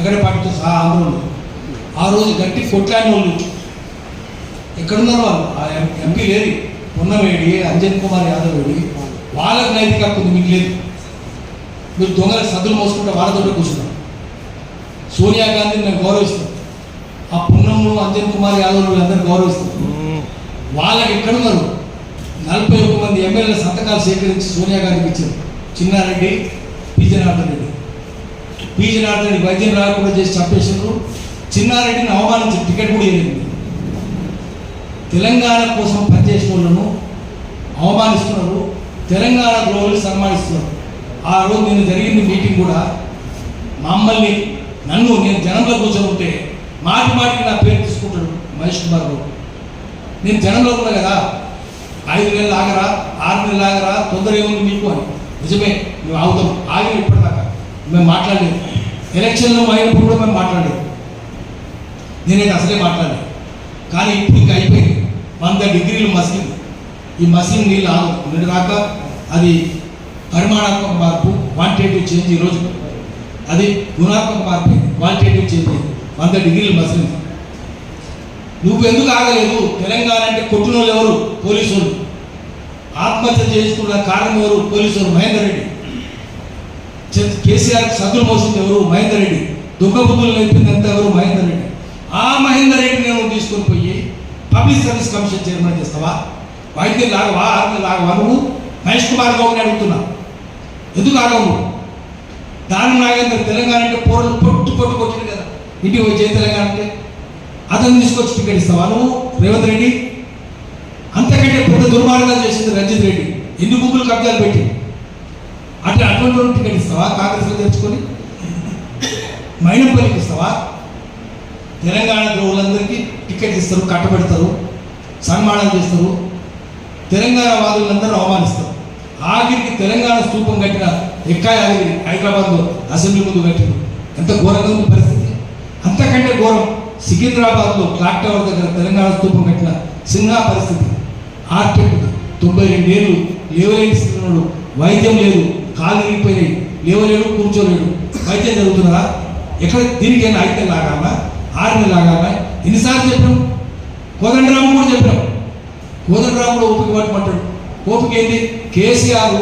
నగరపాటితో సహా ఆందోళన. ఆ రోజు గట్టి కొట్లాడిన వాళ్ళు ఎక్కడున్నారు వాళ్ళు? ఆ ఎం- ఎంపీ లేరు పొన్నవేడి అంజన్ కుమార్ యాదవ్ వేడి వాళ్ళకి నైతిక హక్కు మీకు లేదు. మీరు దొంగల సద్దులు మోసుకుంటే వాళ్ళతో కూర్చున్నారు. సోనియా గాంధీని నేను గౌరవిస్తాను. ఆ పున్నమ్ము అంజన్ కుమార్ యాదవ్ వీళ్ళందరూ గౌరవిస్తారు వాళ్ళకి ఎక్కడున్నారు? నలభై ఒక్క మంది ఎమ్మెల్యేల సంతకాలు సేకరించి సోనియా గాంధీకి ఇచ్చారు. చిన్నారెడ్డి పి రెడ్డి. పీజీ జనార్దన్ వైద్యం రాకుండా చేసి చంపేసారు చిన్నారెడ్డిని అవమానించి టికెట్ కూడా ఇవ్వలేదు తెలంగాణ కోసం పనిచేసిన వాళ్ళను అవమానిస్తున్నారు. తెలంగాణ గ్లోబల్ సన్మానిస్తున్నారు. ఆ రోజు నేను జరిగింది మీటింగ్ కూడా. మమ్మల్ని నన్ను నేను జనంలో కూర్చొని మాటి మాటికి నా పేరు తీసుకుంటాడు మహేష్ కుమార్ గారు. నేను జనంలో ఉన్నా కదా. ఐదు నెలలు ఆగరా ఆరు నెలలు ఆగరా తొందర ఏముంది మీకు అని. నిజమే నువ్వు ఆగుతాం. ఆగి ఇప్పటిదాకా. మేము మాట్లాడలేదు. ఎలక్షన్లో అయినప్పుడు కూడా మేము మాట్లాడలేదు. నేనైతే అసలే మాట్లాడలేదు. కానీ ఇప్పుడు ఇంకా అయిపోయింది. వంద డిగ్రీలు మసిలిం ఈ మసిలిం నీళ్ళు ఆగదు నిన్న రాక అది పరిమాణాత్మక మార్పు క్వాంటిటేటివ్ చేంజ్ ఈరోజు అది గుణాత్మక మార్పు క్వాంటిటేటివ్ చేంజ్ వంద డిగ్రీలు మసిలింది. నువ్వు ఎందుకు ఆగలేదు? తెలంగాణ అంటే కొట్టిన వాళ్ళు ఎవరు? పోలీసు వాళ్ళు ఆత్మహత్య చేసుకున్న కారణం ఎవరు? పోలీసు వాళ్ళు మహేందర్ రెడ్డి. కేసీఆర్ సద్దులు మోసింది ఎవరు? మహేందర్ రెడ్డి. దుఃఖబుద్ధులు నేర్పింది ఎంత ఎవరు? మహేందర్ రెడ్డి. ఆ మహేందర్ రెడ్డి నేను తీసుకొని పోయి పబ్లిక్ సర్వీస్ కమిషన్ చైర్మన్ చేస్తావా? వైద్యం లాగవా? ఆర్మీ లాగవా నువ్వు? మహేష్ కుమార్ గౌడ్ని అడుగుతున్నా. ఎందుకు ఆగవు? దాని నాగేంద్ర తెలంగాణ అంటే పోరలు పొట్టు పొట్టు కొట్టింది కదా. ఇంటికి వచ్చే తెలంగాణ అంటే అతను తీసుకొచ్చి టికెట్ ఇస్తావా నువ్వు? రేవంత్ రెడ్డి? అంతకంటే పెద్ద దుర్మార్గాలు చేసింది రంజిత్ రెడ్డి. ఎన్ని బుక్కులు కబ్జాలు పెట్టి అట్లా అటువంటి టికెట్ ఇస్తావా? కాంగ్రెస్లో తెచ్చుకొని మైనపల్లికి ఇస్తావా? తెలంగాణ ద్రోవులందరికీ టికెట్ ఇస్తారు కట్టబెడతారు సన్మానం చేస్తారు. తెలంగాణ వాదులందరూ అవమానిస్తారు. ఆఖరికి తెలంగాణ స్థూపం కట్టిన ఎక్కా యాదగిరి హైదరాబాద్లో అసెంబ్లీ ముందు కట్టిన ఎంత ఘోరంగా ఉంది పరిస్థితి. అంతకంటే ఘోరం సికింద్రాబాద్లో క్లాక్ టవర్ దగ్గర తెలంగాణ స్థూపం కట్టిన సింహా పరిస్థితి. ఆర్టెక్ తొంభై రెండేళ్ళు లేవలేని స్థితిలో వైద్యం లేదు. కాలు ఇరిగిపోయినాయి లేవలేడు కూర్చోలేడు. వైద్యం జరుగుతున్నదా ఎక్కడ దీనికైనా ఐక్యం లాగామా? ఆర్మీ లాగామా? ఆరు నెలలు ఎన్నిసార్లు చెప్పాం? కోదండరాము కూడా చెప్పాం. కోదండరాములో ఓపిక పట్టమంటాడు ఓపిక ఏంటి? కేసీఆర్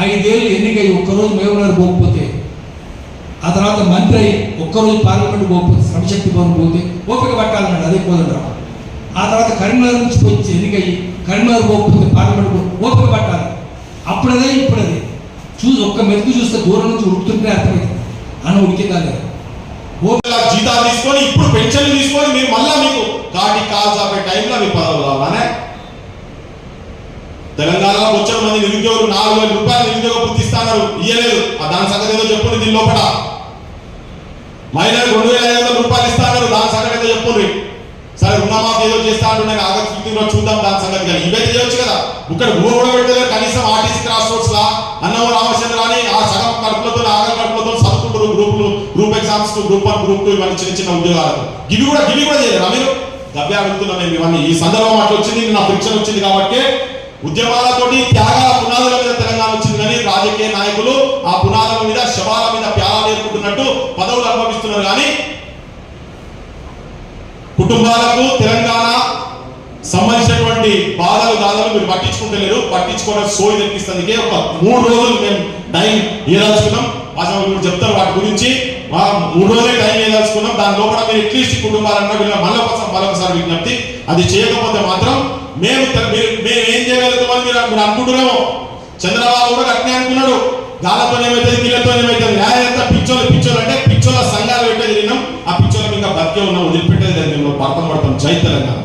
ఐదేళ్ళు ఎన్నికయ్యి ఒక్కరోజు మేమున్నారు పోకపోతే. ఆ తర్వాత మంత్రి అయి ఒక్కరోజు పార్లమెంట్ పోకపోతే శ్రమశక్తి భవన్ పోతే ఓపిక పట్టాలన్నాడు అదే కోదండరాము ఆ తర్వాత కరీంనగర్ నుంచి వచ్చి ఎన్నికయ్యి కరీంనగర్ పోకపోతే పార్లమెంట్ ఓపిక పట్టాలి. అప్పుడదే ఇప్పుడదే. చూసి ఒక్క మెతుకు చూస్తే దూరం నుంచి ఉడుకుతుంటే అర్థమైంది. అని ఉడికే కాలేదు ఇలా జీతాలు తీసుకొని ఇప్పుడు పెన్షన్లు తీసుకొని మీరు మళ్ళా మీకు కాటి కాల్స్ ఆపే టైంలో మీ పదవులు రావాలనే తెలంగాణలో వచ్చిన మంది నిరుద్యోగులు నాలుగు వేల రూపాయలు నిరుద్యోగ వృత్తి ఇస్తున్నారు ఇయ్యలేదు. ఆ దాని సంగతి ఏదో చెప్పుంది దీని లోపల. మహిళలకు రెండు వేల ఐదు వందల రూపాయలు ఇస్తున్నారు దాని సంగతి ఏదో చెప్పుండ్రి సరే రుణమాఫీ ఏదో చేస్తా అంటున్నాయి ఆగస్టు చూద్దాం దాని సంగతి కానీ. ఇవే చేయొచ్చు కదా. ఇక్కడ భూ కూడా పెట్టలేదు అన్నవ రామచంద్ర అని ఆ సగం కడుపులతో ఆగ కడుపులతో చదువుకుంటారు గ్రూపులు group exams group one group two ఇవన్నీ చిన్న చిన్న ఉద్యోగాలు ఇవి కూడా ఇవి కూడా చేయలేరా మీరు? గవ్య అడుగుతున్నా మేము ఇవన్నీ. ఈ సందర్భం అట్లా వచ్చింది నా ఫ్రిక్షన్ వచ్చింది కాబట్టి ఉద్యమాలతోటి త్యాగాల పునాదుల మీద తెలంగాణ వచ్చింది కానీ రాజకీయ నాయకులు ఆ పునాదుల మీద శవాల మీద ప్యాలాలు నేర్పుతున్నట్టు పదవులు అనుభవిస్తున్నారు కానీ కుటుంబాలకు తెలంగాణ సంబంధించినటువంటి బాధలు గాథలు మీరు పట్టించుకుంటలేరు పట్టించుకోవడం సోయి తెప్పిస్తుంది. ఒక మూడు రోజులు మేము టైం ఇవ్వదలుచుకున్నాం అసలు మీరు చెప్తారు వాటి గురించి. మూడు రోజులే టైం ఇవ్వదలుచుకున్నాం దాని లోపల మీరు ఎట్లీస్ట్ కుటుంబాలన్నా వీళ్ళ మళ్ళీ కోసం మరొకసారి విజ్ఞప్తి. అది చేయకపోతే మాత్రం మేము మేము ఏం చేయగలుగుతామని మీరు మీరు అనుకుంటున్నాము. చంద్రబాబు కూడా అట్నే అనుకున్నాడు. గాలతో ఏమైతుంది గిల్లతో ఏమైతుంది న్యాయం ఎంత పిచ్చోళ్ళు పిచ్చోళ్ళు అంటే పిచ్చోళ్ళ సంఘాలు పెట్టే తిరిగినాం ఆ పిచ్చోళ్ళకి ఇంకా బతికే ఉన్నాం వదిలిపెట్టేది లేదు మేము పడతాం పడతాం. జై తెలంగాణ.